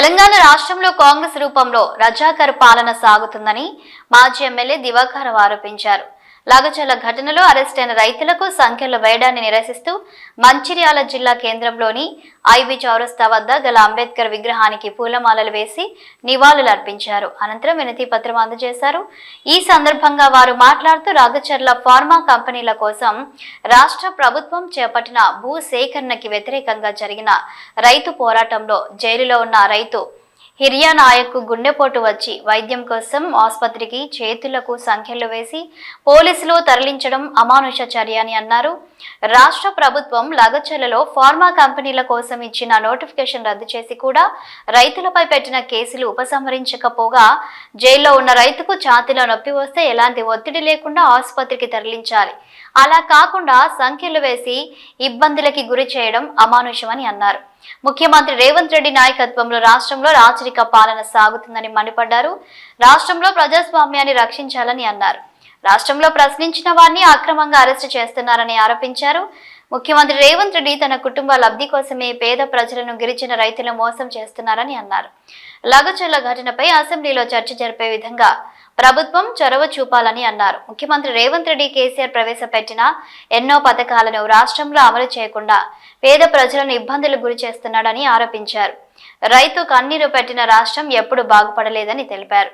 తెలంగాణ రాష్ట్రంలో కాంగ్రెస్ రూపంలో రజాకర్ పాలన సాగుతుందని మాజీ ఎమ్మెల్యే దివాకర్ ఆరోపించారు. లాగచల ఘటనలో అరెస్ట్ అయిన రైతులకు సంఖ్యలో వేయడాన్ని నిరసిస్తూ మంచిర్యాల జిల్లా కేంద్రంలోని ఐబీ చౌరస్తా వద్ద గల అంబేద్కర్ విగ్రహానికి పూలమాలలు వేసి నివాళులు అర్పించారు అనంతరం వినతి పత్రం అందజేశారు. ఈ సందర్భంగా వారు మాట్లాడుతూ రాగచర్ల ఫార్మా కంపెనీల కోసం రాష్ట్ర ప్రభుత్వం చేపట్టిన భూ సేకరణకి వ్యతిరేకంగా జరిగిన రైతు పోరాటంలో జైలులో ఉన్న రైతు హిరియా నాయక్ గుండెపోటు వచ్చి వైద్యం కోసం ఆసుపత్రికి చేతులకు సంఖ్యలు వేసి పోలీసులు తరలించడం అమానుష చర్య అని అన్నారు. రాష్ట్ర ప్రభుత్వం లగచర్లలో ఫార్మా కంపెనీల కోసం ఇచ్చిన నోటిఫికేషన్ రద్దు చేసి కూడా రైతులపై పెట్టిన కేసులు ఉపసంహరించకపోగా జైల్లో ఉన్న రైతుకు ఛాతీలో నొప్పి వస్తే ఎలాంటి ఒత్తిడి లేకుండా ఆసుపత్రికి తరలించాలి. అలా కాకుండా సంఖ్యలు వేసి ఇబ్బందులకి గురి చేయడం అమానుషమని అన్నారు. ముఖ్యమంత్రి రేవంత్ రెడ్డి నాయకత్వంలో రాష్ట్రంలో రాచరిక పాలన సాగుతుందని మండిపడ్డారు. రాష్ట్రంలో ప్రజాస్వామ్యాన్ని రక్షించాలని అన్నారు. రాష్ట్రంలో ప్రశ్నించిన వారిని అక్రమంగా అరెస్టు చేస్తున్నారని ఆరోపించారు. ముఖ్యమంత్రి రేవంత్ రెడ్డి తన కుటుంబ లబ్ధి కోసమే పేద ప్రజలను గిరిజన రైతులు మోసం చేస్తున్నారని అన్నారు. లగచొల్ల ఘటనపై అసెంబ్లీలో చర్చ జరిపే విధంగా ప్రభుత్వం చొరవ చూపాలని అన్నారు. ముఖ్యమంత్రి రేవంత్ రెడ్డి కేసీఆర్ ప్రవేశపెట్టిన ఎన్నో పథకాలను రాష్ట్రంలో అమలు చేయకుండా పేద ప్రజలను ఇబ్బందులు గురి చేస్తున్నాడని ఆరోపించారు. రైతు కన్నీరు పెట్టిన రాష్ట్రం ఎప్పుడు బాగుపడలేదని తెలిపారు.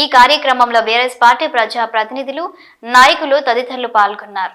ఈ కార్యక్రమంలో బీఆర్ఎస్ పార్టీ ప్రజా ప్రతినిధులు నాయకులు తదితరులు పాల్గొన్నారు.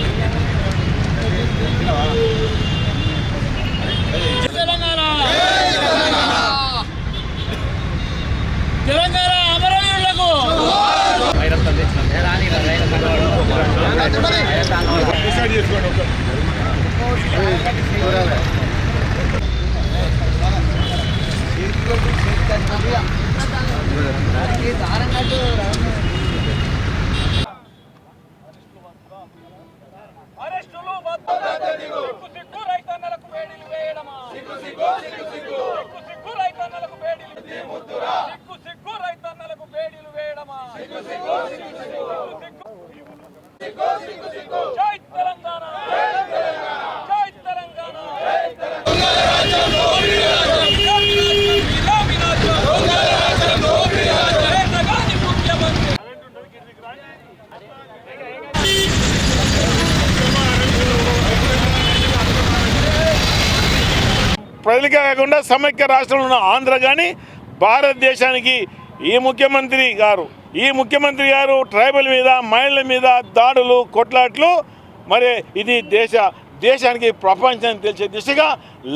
ఆశయాలను జై తెలంగాణ జై తెలంగాణ తెలంగాణ తెలంగాణ అమరవీరులకు డిసైడ్ చేసుకోండి ఒక అరెస్టులు సిగ్గు సిగ్గు రైతన్నలకు వేడిలు వేయడమా సిగ్గు సిగ్గు సిగ్గు సిగ్గు సిగ్గు రైతన్నలకు వేడిలు సిగ్గు సిగ్గు రైతన్నలకు వేడిలు వేయడమా సిగ్గు సిగ్గు సిగ్గు సిగ్గు సిగ్గు సిగ్గు జై తెలంగాణ జై తెలంగాణ జై తెలంగాణ ముఖ్యమంత్రి ప్రజలకే కాకుండా సమైక్య రాష్ట్రంలో ఉన్న ఆంధ్ర కానీ భారతదేశానికి ఈ ముఖ్యమంత్రి గారు ఈ ముఖ్యమంత్రి గారు ట్రైబల్ మీద మహిళల మీద దాడులు కొట్లాట్లు మరి ఇది దేశ దేశానికి ప్రపంచానికి తెలిసే దిశగా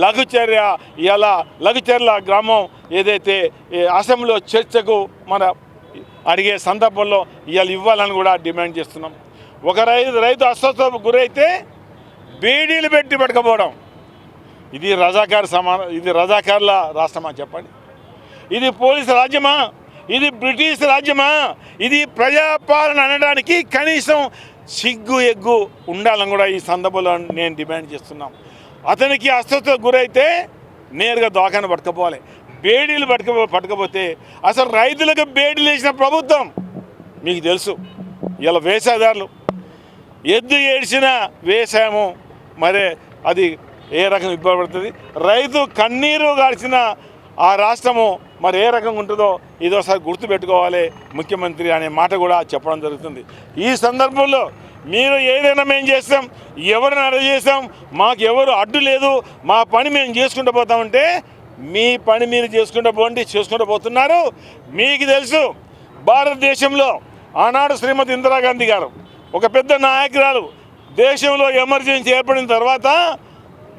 లఘుచర్య ఇలా లఘుచర్ల గ్రామం ఏదైతే అసెంబ్లీలో చర్చకు మన అడిగే సందర్భంలో ఇవాళ ఇవ్వాలని కూడా డిమాండ్ చేస్తున్నాం. ఒక రైతు రైతు అస్వస్థతకు గురైతే బీడీలు పెట్టి పట్టుకపోవడం. ఇది రజాకార్ సమాన ఇది రజాకార్ల రాష్ట్రమా చెప్పండి? ఇది పోలీసు రాజ్యమా? ఇది బ్రిటిష్ రాజ్యమా? ఇది ప్రజాపాలన అనడానికి కనీసం సిగ్గు ఎగ్గు ఉండాలని కూడా ఈ సందర్భంలో నేను డిమాండ్ చేస్తున్నాం. అతనికి అస్వస్థతకు గురైతే నేరుగా దోకాన పట్టుకపోవాలి. బేడీలు పట్టుక పట్టుకపోతే అసలు రైతులకు బేడీలు వేసిన ప్రభుత్వం మీకు తెలుసు. ఇలా వేసాదారులు ఎద్దు ఏడ్చిన వేసాము మరే అది ఏ రకం ఇబ్బంది రైతు కన్నీరు గార్చిన ఆ రాష్ట్రము మరి ఏ రకంగా ఉంటుందో ఇదోసారి గుర్తుపెట్టుకోవాలి ముఖ్యమంత్రి అనే మాట కూడా చెప్పడం జరుగుతుంది. ఈ సందర్భంలో మీరు ఏదైనా మేము చేస్తాం ఎవరిని అరెస్ట్ చేస్తాం మాకు ఎవరు అడ్డు లేదు మా పని మేము చేసుకుంటూ పోతామంటే మీ పని మీరు చేసుకుంటూ పోండి చేసుకుంటూ పోతున్నారు. మీకు తెలుసు భారతదేశంలో ఆనాడు శ్రీమతి ఇందిరాగాంధీ గారు ఒక పెద్ద నాయకురాలు దేశంలో ఎమర్జెన్సీ ఏర్పడిన తర్వాత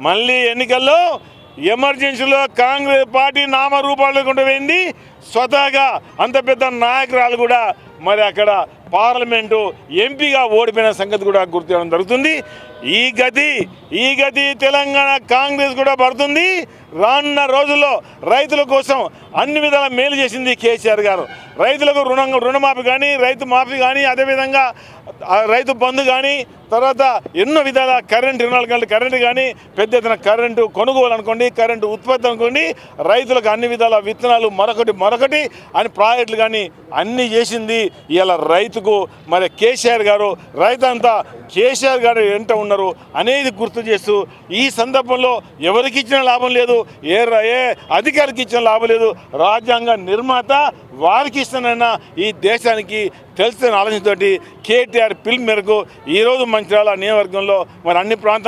మళ్ళీ ఎన్నికల్లో ఎమర్జెన్సీలో కాంగ్రెస్ పార్టీ నామరూపాలు లేకుండా పోయింది. స్వతహాగా అంత పెద్ద నాయకురాలు కూడా మరి అక్కడ పార్లమెంటు ఎంపీగా ఓడిపోయిన సంగతి కూడా గుర్తించడం జరుగుతుంది. ఈ గతి ఈ గతి తెలంగాణ కాంగ్రెస్ కూడా పడుతుంది. రానున్న రోజుల్లో రైతుల కోసం అన్ని విధాల మేలు చేసింది కేసీఆర్ గారు. రైతులకు రుణం రుణమాఫీ కానీ రైతు మాఫీ కానీ అదేవిధంగా రైతు బంధు కానీ తర్వాత ఎన్నో విధాల కరెంట్ రుణాలు కానీ కరెంటు కానీ పెద్ద ఎత్తున కరెంటు కొనుగోలు అనుకోండి కరెంటు ఉత్పత్తి అనుకోండి రైతులకు అన్ని విధాల విత్తనాలు మరొకటి మరొకటి అని ప్రాజెక్టులు కానీ అన్నీ చేసింది ఇలా రైతుకు మరి కేసీఆర్ గారు రైతంతా కేసీఆర్ గారు ఎంత ఉన్నారు అనేది గుర్తు చేస్తూ ఈ సందర్భంలో ఎవరికి ఇచ్చిన లాభం లేదు ఏ ఏ అధికారికి ఇచ్చిన లాభం లేదు రాజ్యాంగ నిర్మాత వారికి ఇస్తానన్న ఈ దేశానికి తెలుస్తున్న ఆలోచనతోటి కేటీఆర్ పిల్ మేరకు ఈరోజు మంచిర్యాల నియోజకవర్గంలో మరి అన్ని ప్రాంతాలు